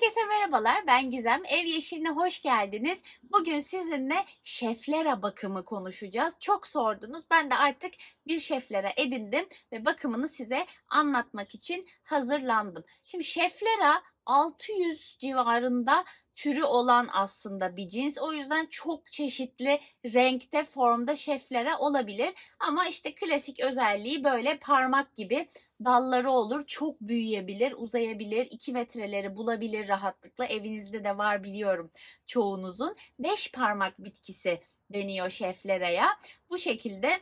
Herkese merhabalar. Ben Gizem. Ev Yeşiline hoş geldiniz. Bugün sizinle şeflera bakımı konuşacağız. Çok sordunuz. Ben de artık bir şeflera edindim ve bakımını size anlatmak için hazırlandım. Şimdi şeflera 600 civarında türü olan aslında bir cins. O yüzden çok çeşitli renkte, formda şeflera olabilir. Ama işte klasik özelliği böyle parmak gibi dalları olur. Çok büyüyebilir, uzayabilir. 2 metreleri bulabilir rahatlıkla. Evinizde de var biliyorum çoğunuzun. 5 parmak bitkisi deniyor şefleraya. Bu şekilde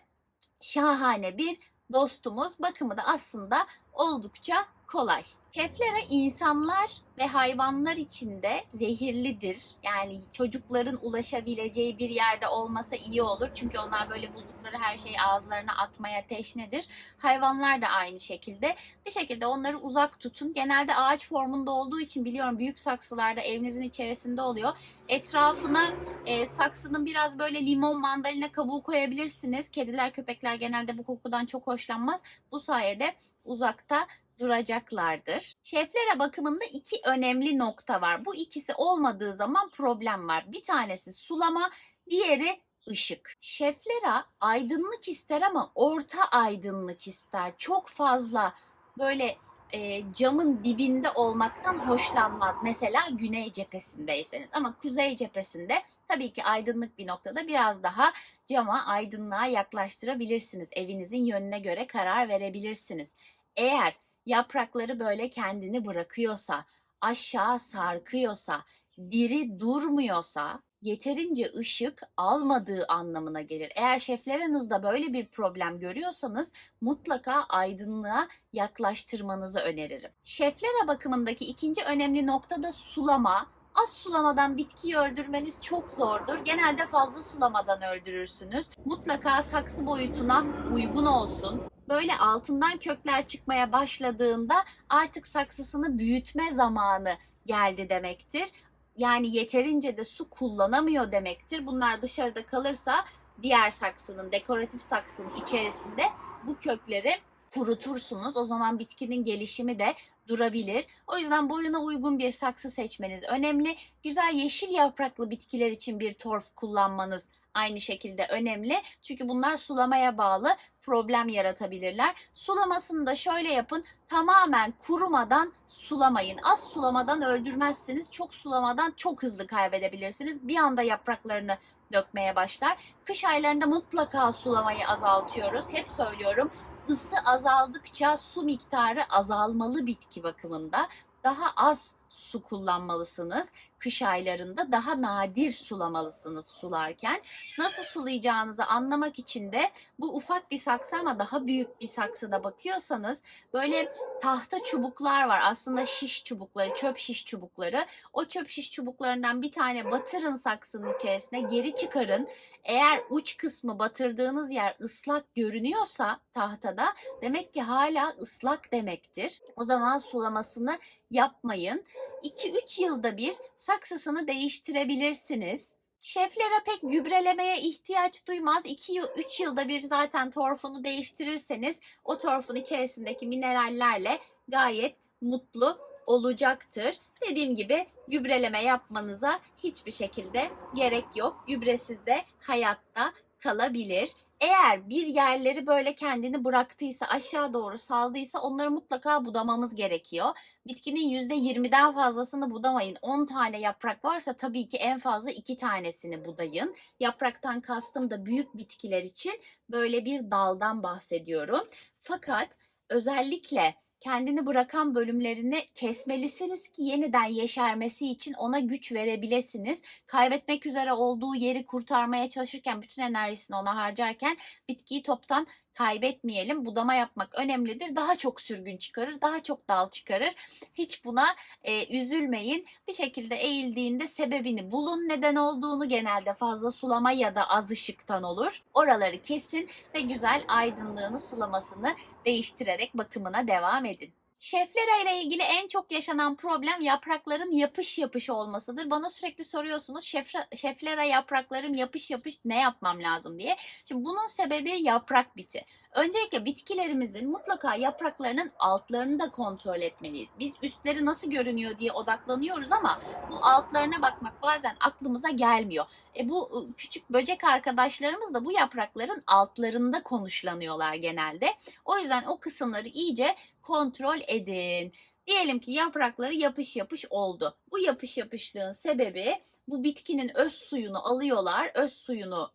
şahane bir dostumuz. Bakımı da aslında oldukça kolay. Şeflera insanlar ve hayvanlar için de zehirlidir. Yani çocukların ulaşabileceği bir yerde olmasa iyi olur. Çünkü onlar böyle buldukları her şeyi ağızlarına atmaya teşnedir. Hayvanlar da aynı şekilde. Bir şekilde onları uzak tutun. Genelde ağaç formunda olduğu için biliyorum büyük saksılarda evinizin içerisinde oluyor. Etrafına e, saksının biraz böyle limon mandalina kabuğu koyabilirsiniz. Kediler köpekler genelde bu kokudan çok hoşlanmaz. Bu sayede uzakta duracaklardır. Şeflere bakımında iki önemli nokta var. Bu ikisi olmadığı zaman problem var. Bir tanesi sulama, diğeri ışık. Şeflera aydınlık ister ama orta aydınlık ister. Çok fazla böyle e, camın dibinde olmaktan hoşlanmaz. Mesela güney cephesindeyseniz ama kuzey cephesinde tabii ki aydınlık bir noktada biraz daha cama aydınlığa yaklaştırabilirsiniz. Evinizin yönüne göre karar verebilirsiniz. Eğer yaprakları böyle kendini bırakıyorsa, aşağı sarkıyorsa, diri durmuyorsa yeterince ışık almadığı anlamına gelir. Eğer şeflerinizde böyle bir problem görüyorsanız mutlaka aydınlığa yaklaştırmanızı öneririm. Şeflera bakımındaki ikinci önemli nokta da sulama. Az sulamadan bitkiyi öldürmeniz çok zordur. Genelde fazla sulamadan öldürürsünüz. Mutlaka saksı boyutuna uygun olsun böyle altından kökler çıkmaya başladığında artık saksısını büyütme zamanı geldi demektir. Yani yeterince de su kullanamıyor demektir. Bunlar dışarıda kalırsa diğer saksının, dekoratif saksının içerisinde bu kökleri kurutursunuz. O zaman bitkinin gelişimi de durabilir. O yüzden boyuna uygun bir saksı seçmeniz önemli. Güzel yeşil yapraklı bitkiler için bir torf kullanmanız aynı şekilde önemli. Çünkü bunlar sulamaya bağlı problem yaratabilirler. Sulamasını da şöyle yapın. Tamamen kurumadan sulamayın. Az sulamadan öldürmezsiniz. Çok sulamadan çok hızlı kaybedebilirsiniz. Bir anda yapraklarını dökmeye başlar. Kış aylarında mutlaka sulamayı azaltıyoruz. Hep söylüyorum. Isı azaldıkça su miktarı azalmalı bitki bakımında. Daha az su kullanmalısınız. Kış aylarında daha nadir sulamalısınız sularken. Nasıl sulayacağınızı anlamak için de bu ufak bir saksı ama daha büyük bir saksıda bakıyorsanız böyle tahta çubuklar var. Aslında şiş çubukları, çöp şiş çubukları. O çöp şiş çubuklarından bir tane batırın saksının içerisine geri çıkarın. Eğer uç kısmı batırdığınız yer ıslak görünüyorsa tahtada demek ki hala ıslak demektir. O zaman sulamasını yapmayın. 2-3 yılda bir saksısını değiştirebilirsiniz. Şeflere pek gübrelemeye ihtiyaç duymaz. 2-3 yılda bir zaten torfunu değiştirirseniz o torfun içerisindeki minerallerle gayet mutlu olacaktır. Dediğim gibi gübreleme yapmanıza hiçbir şekilde gerek yok. Gübresiz de hayatta kalabilir. Eğer bir yerleri böyle kendini bıraktıysa, aşağı doğru saldıysa onları mutlaka budamamız gerekiyor. Bitkinin %20'den fazlasını budamayın. 10 tane yaprak varsa tabii ki en fazla 2 tanesini budayın. Yapraktan kastım da büyük bitkiler için böyle bir daldan bahsediyorum. Fakat özellikle kendini bırakan bölümlerini kesmelisiniz ki yeniden yeşermesi için ona güç verebilesiniz. Kaybetmek üzere olduğu yeri kurtarmaya çalışırken bütün enerjisini ona harcarken bitkiyi toptan kaybetmeyelim. Budama yapmak önemlidir. Daha çok sürgün çıkarır, daha çok dal çıkarır. Hiç buna e, üzülmeyin. Bir şekilde eğildiğinde sebebini bulun. Neden olduğunu genelde fazla sulama ya da az ışıktan olur. Oraları kesin ve güzel aydınlığını sulamasını değiştirerek bakımına devam edin. Şeflera ile ilgili en çok yaşanan problem yaprakların yapış yapış olmasıdır. Bana sürekli soruyorsunuz şefra, şeflera yapraklarım yapış yapış ne yapmam lazım diye. Şimdi bunun sebebi yaprak biti. Öncelikle bitkilerimizin mutlaka yapraklarının altlarını da kontrol etmeliyiz. Biz üstleri nasıl görünüyor diye odaklanıyoruz ama bu altlarına bakmak bazen aklımıza gelmiyor. E bu ı, küçük böcek arkadaşlarımız da bu yaprakların altlarında konuşlanıyorlar genelde. O yüzden o kısımları iyice kontrol edin. Diyelim ki yaprakları yapış yapış oldu. Bu yapış yapışlığın sebebi bu bitkinin öz suyunu alıyorlar, öz suyunu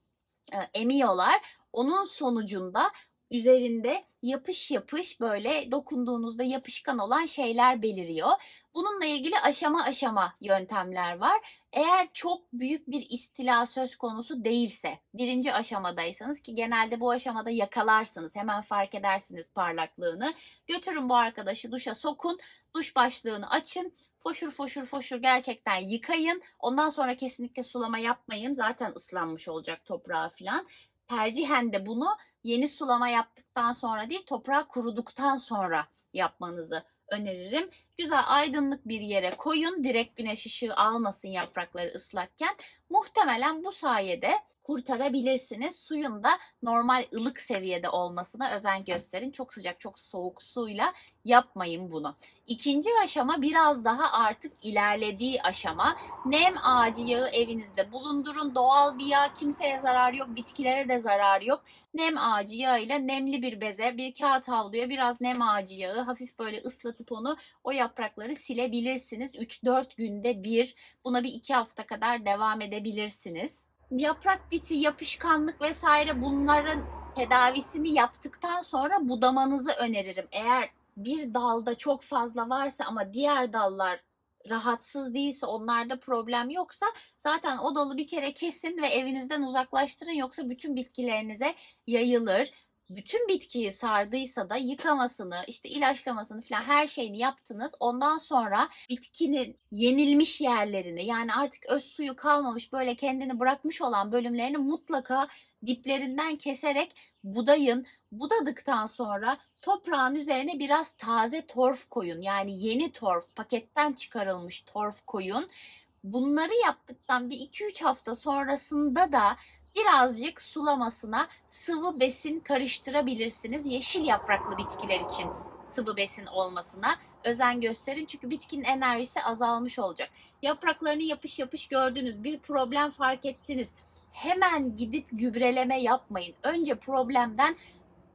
e, emiyorlar. Onun sonucunda üzerinde yapış yapış böyle dokunduğunuzda yapışkan olan şeyler beliriyor. Bununla ilgili aşama aşama yöntemler var. Eğer çok büyük bir istila söz konusu değilse, birinci aşamadaysanız ki genelde bu aşamada yakalarsınız, hemen fark edersiniz parlaklığını. Götürün bu arkadaşı duşa sokun, duş başlığını açın, foşur foşur foşur gerçekten yıkayın. Ondan sonra kesinlikle sulama yapmayın. Zaten ıslanmış olacak toprağı falan. Tercihen de bunu yeni sulama yaptıktan sonra değil, toprağı kuruduktan sonra yapmanızı öneririm. Güzel aydınlık bir yere koyun. Direkt güneş ışığı almasın yaprakları ıslakken. Muhtemelen bu sayede kurtarabilirsiniz. Suyun da normal ılık seviyede olmasına özen gösterin. Çok sıcak, çok soğuk suyla yapmayın bunu. İkinci aşama biraz daha artık ilerlediği aşama. Nem ağacı yağı evinizde bulundurun. Doğal bir yağ, kimseye zarar yok, bitkilere de zarar yok. Nem ağacı yağıyla nemli bir beze, bir kağıt havluya biraz nem ağacı yağı hafif böyle ıslatıp onu o yaprakları silebilirsiniz. 3-4 günde bir. Buna bir 2 hafta kadar devam edebilirsiniz. Yaprak biti, yapışkanlık vesaire bunların tedavisini yaptıktan sonra budamanızı öneririm. Eğer bir dalda çok fazla varsa ama diğer dallar rahatsız değilse onlarda problem yoksa zaten o dalı bir kere kesin ve evinizden uzaklaştırın yoksa bütün bitkilerinize yayılır. Bütün bitkiyi sardıysa da yıkamasını, işte ilaçlamasını falan her şeyini yaptınız. Ondan sonra bitkinin yenilmiş yerlerini yani artık öz suyu kalmamış böyle kendini bırakmış olan bölümlerini mutlaka diplerinden keserek budayın. Budadıktan sonra toprağın üzerine biraz taze torf koyun. Yani yeni torf, paketten çıkarılmış torf koyun. Bunları yaptıktan bir 2-3 hafta sonrasında da birazcık sulamasına sıvı besin karıştırabilirsiniz. Yeşil yapraklı bitkiler için sıvı besin olmasına özen gösterin. Çünkü bitkinin enerjisi azalmış olacak. Yapraklarını yapış yapış gördünüz. Bir problem fark ettiniz. Hemen gidip gübreleme yapmayın. Önce problemden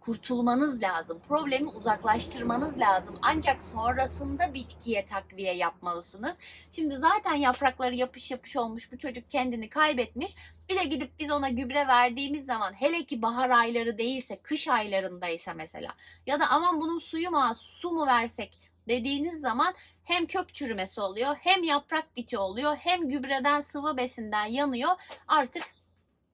kurtulmanız lazım. Problemi uzaklaştırmanız lazım. Ancak sonrasında bitkiye takviye yapmalısınız. Şimdi zaten yaprakları yapış yapış olmuş. Bu çocuk kendini kaybetmiş. Bir de gidip biz ona gübre verdiğimiz zaman hele ki bahar ayları değilse, kış aylarındaysa mesela ya da aman bunun suyu mu az, su mu versek dediğiniz zaman hem kök çürümesi oluyor, hem yaprak biti oluyor, hem gübreden sıvı besinden yanıyor. Artık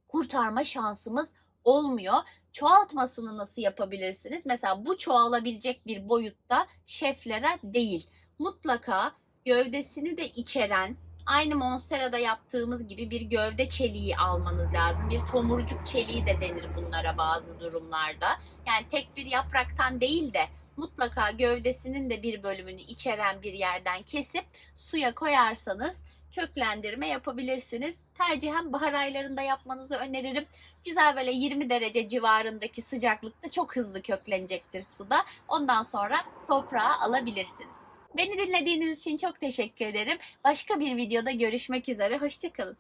kurtarma şansımız olmuyor. Çoğaltmasını nasıl yapabilirsiniz? Mesela bu çoğalabilecek bir boyutta şeflere değil. Mutlaka gövdesini de içeren aynı Monstera'da yaptığımız gibi bir gövde çeliği almanız lazım. Bir tomurcuk çeliği de denir bunlara bazı durumlarda. Yani tek bir yapraktan değil de mutlaka gövdesinin de bir bölümünü içeren bir yerden kesip suya koyarsanız köklendirme yapabilirsiniz. Tercihen bahar aylarında yapmanızı öneririm. Güzel böyle 20 derece civarındaki sıcaklıkta çok hızlı köklenecektir suda. Ondan sonra toprağa alabilirsiniz. Beni dinlediğiniz için çok teşekkür ederim. Başka bir videoda görüşmek üzere. Hoşçakalın.